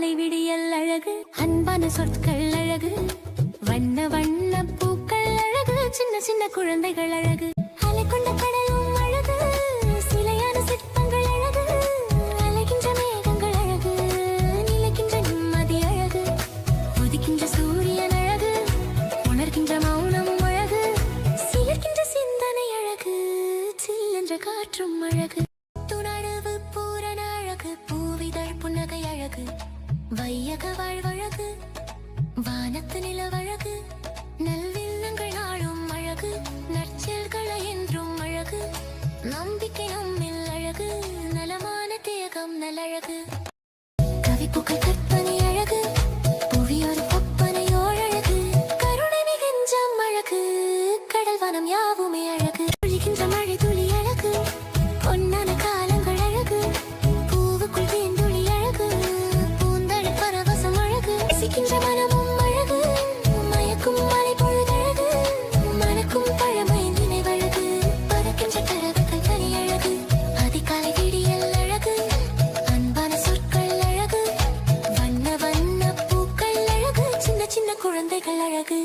மாலை விடியல் அழகு அன்பான சொற்கள் அழகு வண்ண வண்ண பூக்கள் அழகு சின்ன சின்ன குழந்தைகள் அழகு. அலை கொண்ட கடலும் அழகு சிலையான சிற்பங்கள் அழகு அலைகின்ற மேகங்கள் அழகு நிலைக்கின்ற நிம்மதி அழகு உதிக்கின்ற சூரியன் அழகு உணர்கின்ற மௌனமும் அழகு சிலிர்க்கின்ற சிந்தனை அழகு சில்லென்ற காற்றும் அழகு. உலக வாழ்வழகு வானத்து நிலவழகு நல்வில்லங்கள் நாளும் அழகு நற்செயல்களை என்றும் அழகு நம்பிக்கை நம்மில் அழகு நலமான தேகம் நல்லழகு. கவிப்புகள் கற்பனை அழகு புவியொரு ஒப்பனையோர் கருணை மிகுஞ்சம் அழகு கடல் வனம் யாவுமே அழகு. ரசிக்கின்ற மனமும் அழகு மயக்கும் மலை பொழுதழகு மணக்கும் பழமை நினைவழகு. பறக்கின்ற கரகங்கள் கனி அழகு அதிகாலை விடியல் அழகு அன்பான சொற்கள் அழகு வண்ண வண்ண பூக்கள் அழகு சின்ன சின்ன குழந்தைகள் அழகு.